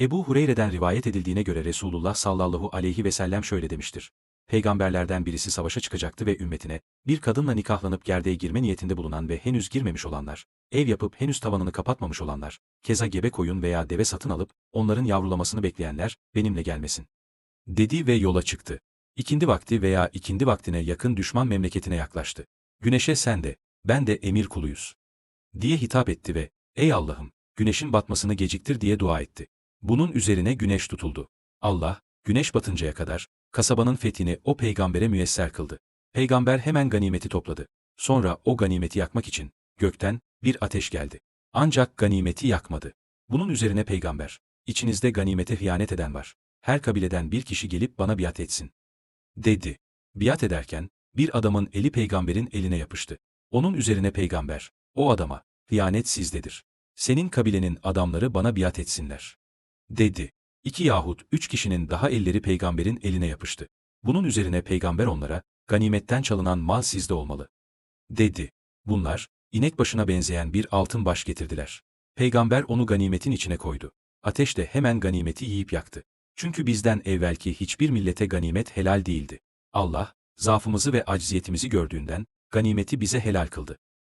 Ebu Hureyre'den rivayet edildiğine göre Resulullah sallallahu aleyhi ve sellem şöyle demiştir. Peygamberlerden birisi savaşa çıkacaktı ve ümmetine, bir kadınla nikahlanıp gerdeğe girme niyetinde bulunan ve henüz girmemiş olanlar, ev yapıp henüz tavanını kapatmamış olanlar, keza gebe koyun veya deve satın alıp, onların yavrulamasını bekleyenler, benimle gelmesin. Dedi ve yola çıktı. İkindi vakti veya ikindi vaktine yakın düşman memleketine yaklaştı. Güneşe sen de, ben de emir kuluyuz. Diye hitap etti ve, ey Allah'ım, güneşin batmasını geciktir diye dua etti. Bunun üzerine güneş tutuldu. Allah, güneş batıncaya kadar, kasabanın fethini o peygambere müyesser kıldı. Peygamber hemen ganimeti topladı. Sonra o ganimeti yakmak için, gökten, bir ateş geldi. Ancak ganimeti yakmadı. Bunun üzerine peygamber, içinizde ganimete hıyanet eden var. Her kabileden bir kişi gelip bana biat etsin. Dedi. Biat ederken, bir adamın eli peygamberin eline yapıştı. Onun üzerine peygamber, o adama, hıyanet sizdedir. Senin kabilenin adamları bana biat etsinler. Dedi. İki yahut üç kişinin daha elleri peygamberin eline yapıştı. Bunun üzerine peygamber onlara, ganimetten çalınan mal sizde olmalı. Dedi. Bunlar, inek başına benzeyen bir altın baş getirdiler. Peygamber onu ganimetin içine koydu. Ateş de hemen ganimeti yiyip yaktı. Çünkü bizden evvelki hiçbir millete ganimet helal değildi. Allah, zaafımızı ve acziyetimizi gördüğünden, ganimeti bize helal kıldı.